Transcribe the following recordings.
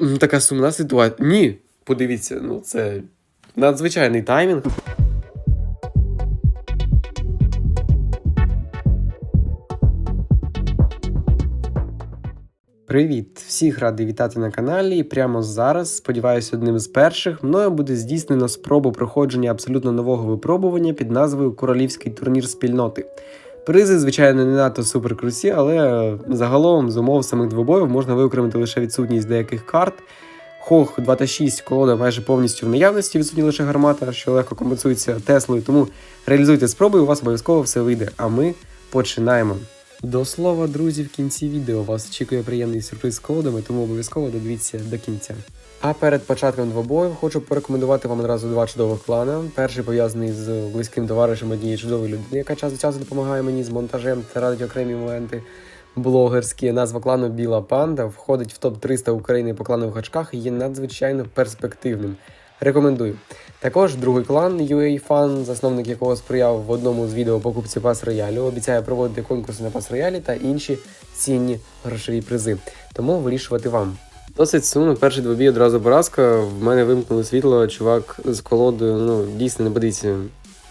Така сумна ситуація. Ні, подивіться, ну це надзвичайний таймінг. Привіт! Всіх радий вітати на каналі. І прямо зараз, сподіваюся, одним з перших мною буде здійснено спробу проходження абсолютно нового випробування під назвою Королівський турнір спільноти. Призи, звичайно, не надто суперкруті, але загалом з умов самих двобоїв можна виокремити лише відсутність деяких карт. Хох 2 та 6 колода майже повністю в наявності, відсутні лише гармата, що легко компенсується Теслою, тому реалізуйте спроби, у вас обов'язково все вийде. А ми починаємо. До слова, друзі, в кінці відео вас очікує приємний сюрприз з колодами, тому обов'язково додивіться до кінця. А перед початком двобоїв хочу порекомендувати вам одразу два чудових клани. Перший пов'язаний з близьким товаришем однієї чудової людини, яка час від часу допомагає мені з монтажем та радить окремі моменти блогерські. Назва клану Біла Панда входить в топ 300 України по кланових очках і є надзвичайно перспективним. Рекомендую. Також другий клан UA засновник якого сприяв в одному з відео покупці пас роялю, обіцяє проводити конкурси на пас роялі та інші цінні грошові призи. Тому вирішувати вам. Досить сумно, перший двобій одразу поразка. В мене вимкнуло світло, чувак з колодою. Ну, дійсно не бодиться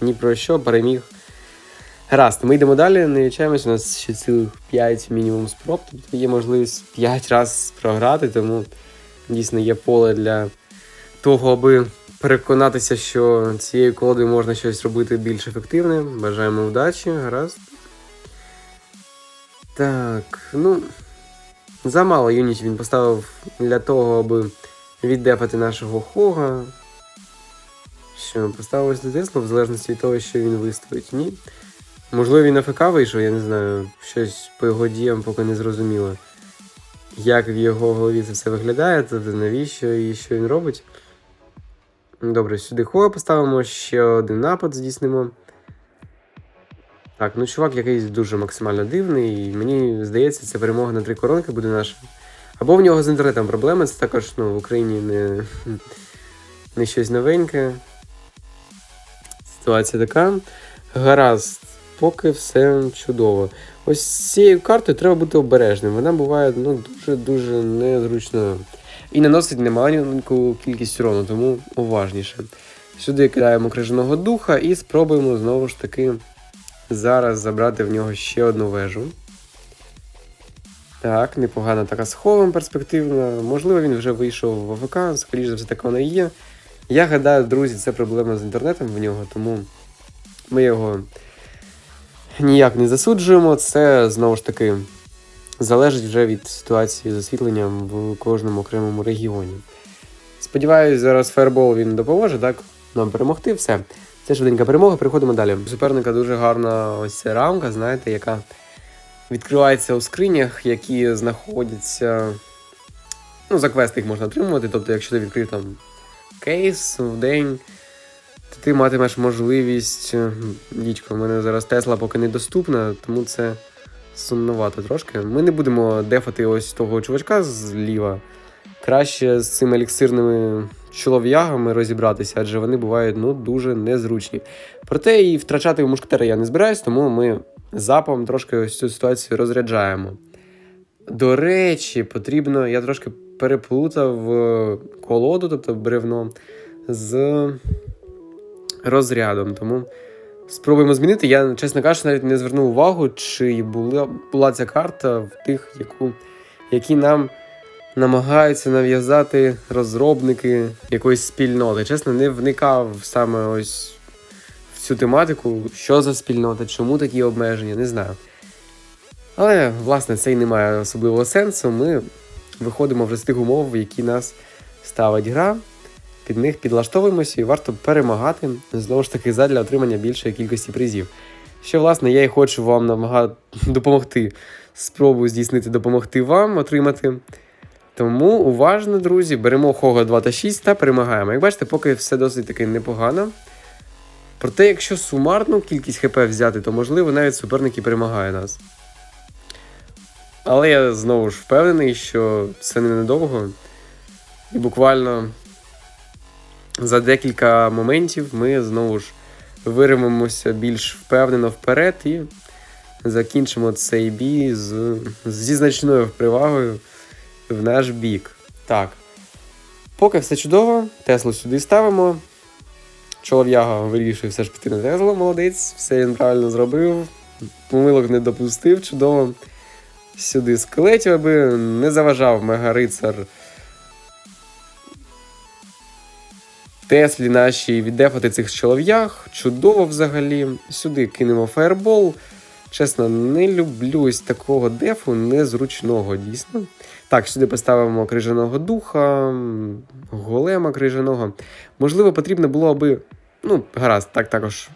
ні про що, переміг. Гаразд, ми йдемо далі, не відчаємось, у нас ще цілих 5 мінімум спроб, тобто є можливість 5 разів програти, тому дійсно є поле для того, аби переконатися, що цією колодою можна щось робити більш ефективне. Бажаємо удачі, гаразд. Так, ну. Замало юнітів він поставив для того, аби віддефати нашого Хога. Що, поставив ось до Теслу, в залежності від того, що він виставить. Ні. Можливо, він АФК вийшов, я не знаю. Щось по його діям поки не зрозуміло. Як в його голові це все виглядає, тобто навіщо і що він робить. Добре, сюди Хога поставимо, ще один напад здійснимо. Так, ну чувак якийсь дуже максимально дивний, і мені здається, це перемога на три коронки буде наша. Або в нього з інтернетом проблеми, це також ну, в Україні не, не щось новеньке. Ситуація така. Гаразд, поки все чудово. Ось з цією картою треба бути обережним. Вона буває ну, дуже-дуже незручною. І наносить немаленьку кількість урону, тому уважніше. Сюди кидаємо крижаного духа і спробуємо знову ж таки зараз забрати в нього ще одну вежу. Так, непогана така сховом перспективна. Можливо, він вже вийшов в АВК, скоріш за все, так воно і є. Я гадаю, друзі, це проблема з інтернетом в нього, тому ми його ніяк не засуджуємо. Це знову ж таки залежить вже від ситуації з освітленням в кожному окремому регіоні. Сподіваюсь, зараз фаербол він допоможе, так? Нам перемогти все. Це швиденька перемога, переходимо далі. Суперника дуже гарна ось рамка, знаєте, яка відкривається у скринях, які знаходяться. Ну, за квест їх можна отримувати. Тобто, якщо ти відкрив там кейс в день, то ти матимеш можливість. Дідько, в мене зараз Тесла поки недоступна, тому це сумновато трошки. Ми не будемо дефати ось того чувачка зліва. Краще з цими еліксирними чолов'ягами розібратися, адже вони бувають ну, дуже незручні. Проте і втрачати мушкетера я не збираюсь, тому ми запом трошки ось цю ситуацію розряджаємо. До речі, потрібно, я трошки переплутав е, колоду, тобто бревно, з розрядом. Тому спробуємо змінити. Я, чесно кажучи, навіть не звернув увагу, чи була, була ця карта в тих, яку, які нам намагаються нав'язати розробники якоїсь спільноти. Чесно, не вникав саме ось в цю тематику, що за спільнота, чому такі обмеження, не знаю. Але, власне, це й не має особливого сенсу. Ми виходимо вже з тих умов, в які нас ставить гра. Під них підлаштовуємося і варто перемагати знову ж таки задля отримання більшої кількості призів. Що, власне, я і хочу вам намагати допомогти. Спробую здійснити допомогти вам отримати. Тому уважно, друзі, беремо Хога 2 та 6 та перемагаємо. Як бачите, поки все досить таки непогано. Проте, якщо сумарну кількість ХП взяти, то можливо навіть суперник і перемагає нас. Але я знову ж впевнений, що це не недовго. І буквально за декілька моментів ми знову ж виримемося більш впевнено вперед і закінчимо цей бій з, зі значною привагою в наш бік. Так. Поки все чудово, Теслу сюди ставимо. Чолов'яга вирішив все ж піти на Теслу, молодець, все він правильно зробив. Помилок не допустив, чудово. Сюди скелетів, аби не заважав мегарицар Теслі нашій віддефати цих чолов'ях. Чудово взагалі. Сюди кинемо фаербол. Чесно, не люблю ось такого дефу, незручного, дійсно. Так, сюди поставимо крижаного духа, голема крижаного. Можливо, потрібно було аби. Ну, гаразд, так також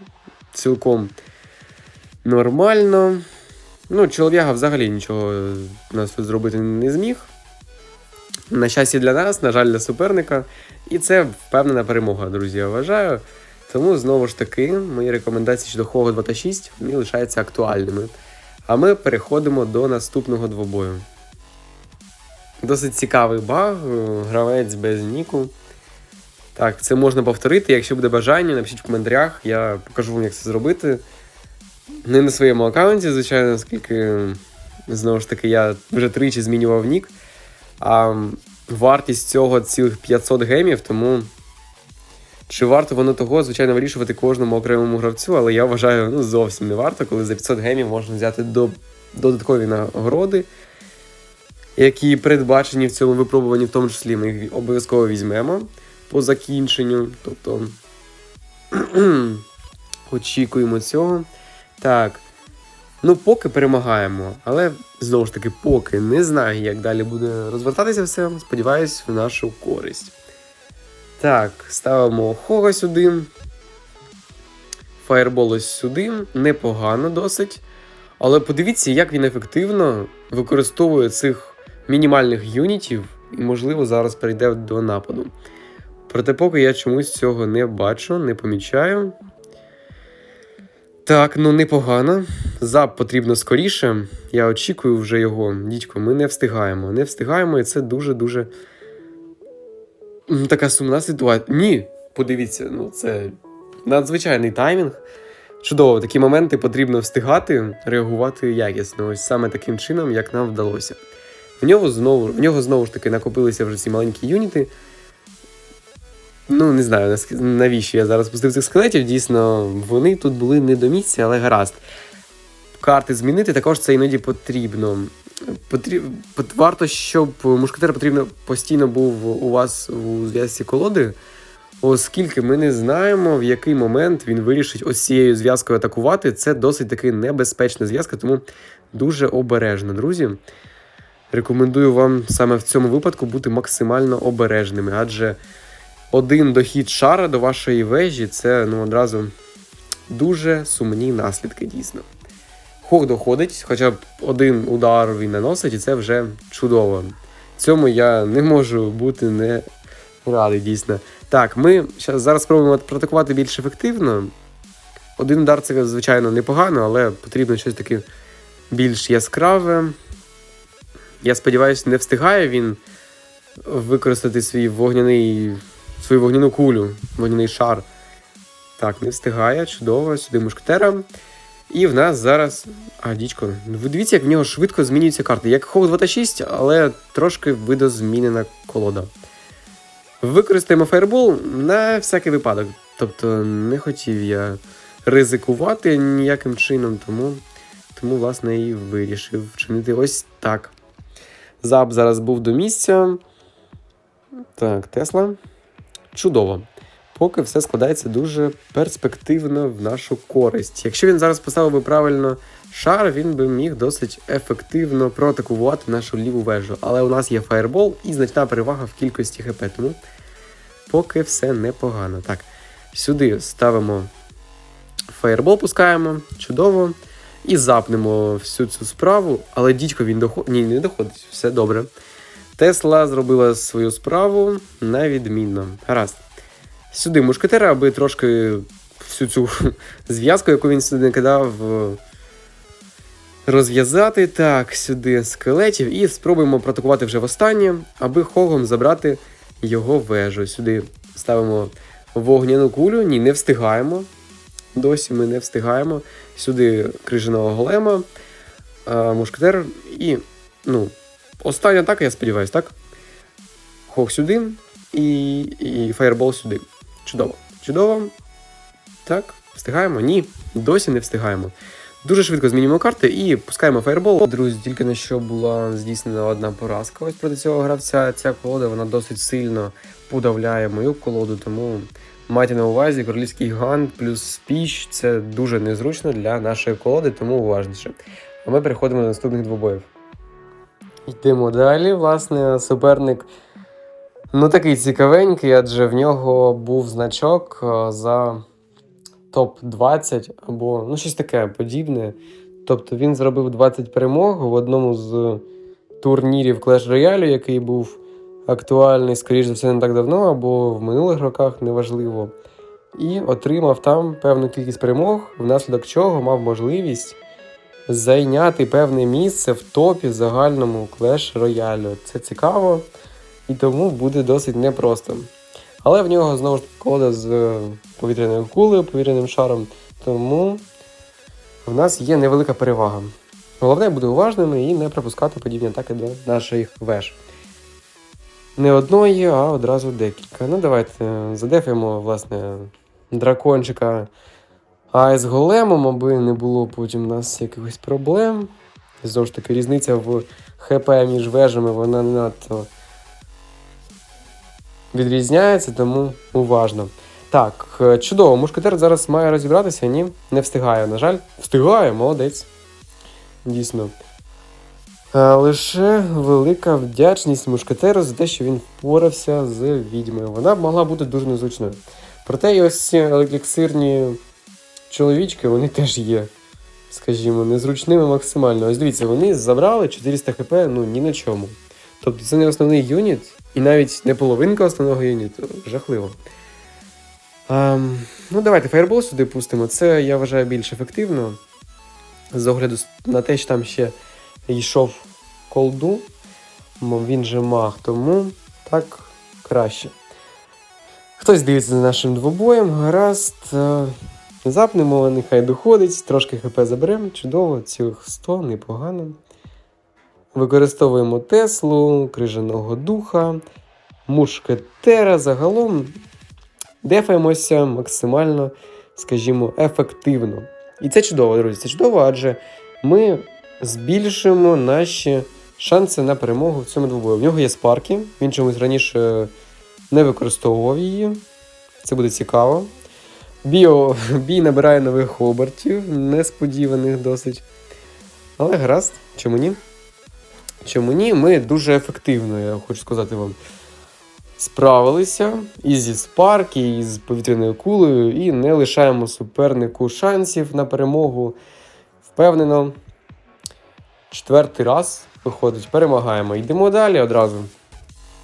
цілком нормально. Ну, чолов'яга взагалі нічого нас тут зробити не зміг. На щастя для нас, на жаль, для суперника. І це впевнена перемога, друзі, я вважаю. Тому знову ж таки, мої рекомендації щодо Хого 26 вони лишаються актуальними. А ми переходимо до наступного двобою. Досить цікавий баг, е, гравець без ніку. Так, це можна повторити. Якщо буде бажання, напишіть в коментарях, я покажу вам, як це зробити. Не на своєму аккаунті, звичайно, оскільки, знову ж таки, я вже тричі змінював нік. А вартість цього цілих 500 гемів, тому чи варто воно того, звичайно, вирішувати кожному окремому гравцю, але я вважаю, ну зовсім не варто, коли за 500 гемів можна взяти до, додаткові нагороди, які передбачені в цьому випробуванні, в тому числі ми їх обов'язково візьмемо по закінченню. Тобто очікуємо цього. Так. Ну, поки перемагаємо, але знову ж таки, поки не знаю, як далі буде розвертатися все. Сподіваюсь, в нашу користь. Так, ставимо Хога сюди. Фаєрбол ось сюди. Непогано досить. Але подивіться, як він ефективно використовує цих мінімальних юнітів і, можливо, зараз перейде до нападу. Проте, поки я чомусь цього не бачу, не помічаю. Так, ну непогано. Зап потрібно скоріше. Я очікую вже його. Дідько, ми не встигаємо. Не встигаємо, і це дуже-дуже така сумна ситуація. Ні, подивіться, ну це надзвичайний таймінг. Чудово, такі моменти потрібно встигати, реагувати якісно. Ось саме таким чином, як нам вдалося. В нього знову, в нього знову ж таки накопилися вже ці маленькі юніти. Ну, не знаю, навіщо я зараз пустив цих скелетів. Дійсно, вони тут були не до місця, але гаразд. Карти змінити також це іноді потрібно. Потріб... Варто, щоб мушкетер потрібно постійно був у вас у зв'язці колоди, оскільки ми не знаємо, в який момент він вирішить ось цією зв'язкою атакувати. Це досить таки небезпечна зв'язка, тому дуже обережно, друзі. Рекомендую вам саме в цьому випадку бути максимально обережними, адже один дохід шара до вашої вежі це ну, одразу дуже сумні наслідки, дійсно. Хох доходить, хоча б один удар він наносить, і це вже чудово. Цьому я не можу бути не радий, дійсно. Так, ми зараз спробуємо протикувати більш ефективно. Один удар це, звичайно, непогано, але потрібно щось таке більш яскраве. Я сподіваюся, не встигає він використати свій вогняний, свою вогняну кулю, вогняний шар. Так, не встигає, чудово, сюди мушкетера. І в нас зараз. А, дідько, ну ви дивіться, як в нього швидко змінюються карти. Як Хог 26, але трошки видозмінена колода. Використаємо фаербол на всякий випадок. Тобто не хотів я ризикувати ніяким чином, тому, тому власне, і вирішив вчинити ось так. Зап зараз був до місця. Так, Тесла. Чудово. Поки все складається дуже перспективно в нашу користь. Якщо він зараз поставив би правильно шар, він би міг досить ефективно проатакувати нашу ліву вежу. Але у нас є фаєрбол і значна перевага в кількості ХП, тому поки все непогано. Так, сюди ставимо фаєрбол, пускаємо, чудово. І запнемо всю цю справу. Але дідько він доходить. Ні, не доходить, все добре. Тесла зробила свою справу на відмінно. Гаразд. Сюди мушкетера, аби трошки всю цю зв'язку, яку він сюди накидав, е, розв'язати. Так, сюди скелетів. І спробуємо протокувати вже востаннє, аби хогом забрати його вежу. Сюди ставимо вогняну кулю. Ні, не встигаємо. Досі ми не встигаємо. Сюди крижаного голема, мушкетер і. ну, Остання атака, я сподіваюся, так? Хог сюди. і, і фаєрбол сюди. Чудово. Чудово. Так, встигаємо? Ні, досі не встигаємо. Дуже швидко змінюємо карти і пускаємо фаєрбол. Друзі, тільки на що була здійснена одна поразка. Ось проти цього гравця. Ця колода вона досить сильно подавляє мою колоду, тому майте на увазі королівський гант плюс спіч це дуже незручно для нашої колоди, тому уважніше. А ми переходимо до наступних двобоїв. Йдемо далі. Власне, суперник ну такий цікавенький, адже в нього був значок е, за топ-20 або ну, щось таке подібне. Тобто він зробив 20 перемог в одному з турнірів Clash Royale, який був актуальний, скоріш за все, не так давно, або в минулих роках, неважливо. І отримав там певну кількість перемог, внаслідок чого мав можливість зайняти певне місце в топі загальному Clash Royale. Це цікаво і тому буде досить непросто. Але в нього знову ж колода з е, повітряною кулею, повітряним шаром, тому в нас є невелика перевага. Головне бути уважними і не пропускати подібні атаки до наших веж. Не одної, а одразу декілька. Ну, давайте задефаємо, власне, дракончика Айс големом, аби не було потім у нас якихось проблем. Знову ж таки, різниця в ХП між вежами, вона надто відрізняється, тому уважно. Так, е, чудово, мушкетер зараз має розібратися, ні? Не встигає, на жаль. Встигає, молодець. Дійсно. Е, Лише велика вдячність мушкетеру за те, що він впорався з відьмою. Вона могла бути дуже незручною. Проте і ось ці елексирні чоловічки, вони теж є, скажімо, незручними максимально. Ось дивіться, вони забрали 400 хп, ну ні на чому. Тобто це не основний юніт, і навіть не половинка основного юніту. Жахливо. Ем, ну, давайте фаєрбол сюди пустимо. Це я вважаю більш ефективно. З огляду на те, що там ще йшов колду. Він же маг, тому так краще. Хтось дивиться за нашим двобоєм, гаразд. Е, Запнемо, нехай доходить, трошки хп заберемо. Чудово, цілих 100, непогано. Використовуємо Теслу, крижаного духа, мушкетера. Загалом дефаємося максимально, скажімо, ефективно. І це чудово, друзі. Це чудово, адже ми збільшуємо наші шанси на перемогу в цьому двобою. В нього є спарки, він чомусь раніше не використовував її. Це буде цікаво. Біо, бій набирає нових обертів, несподіваних досить. Але гаразд, чому ні? Чому ні? Ми дуже ефективно, я хочу сказати вам, справилися і зі спарки, і з повітряною кулею, і не лишаємо супернику шансів на перемогу. Впевнено, четвертий раз виходить, перемагаємо. Йдемо далі одразу.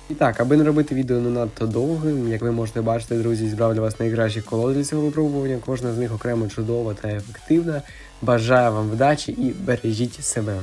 І так, аби не робити відео не надто довгим, як ви можете бачити, друзі, збрав для вас найкращі колоди для цього випробування. Кожна з них окремо чудова та ефективна. Бажаю вам вдачі і бережіть себе.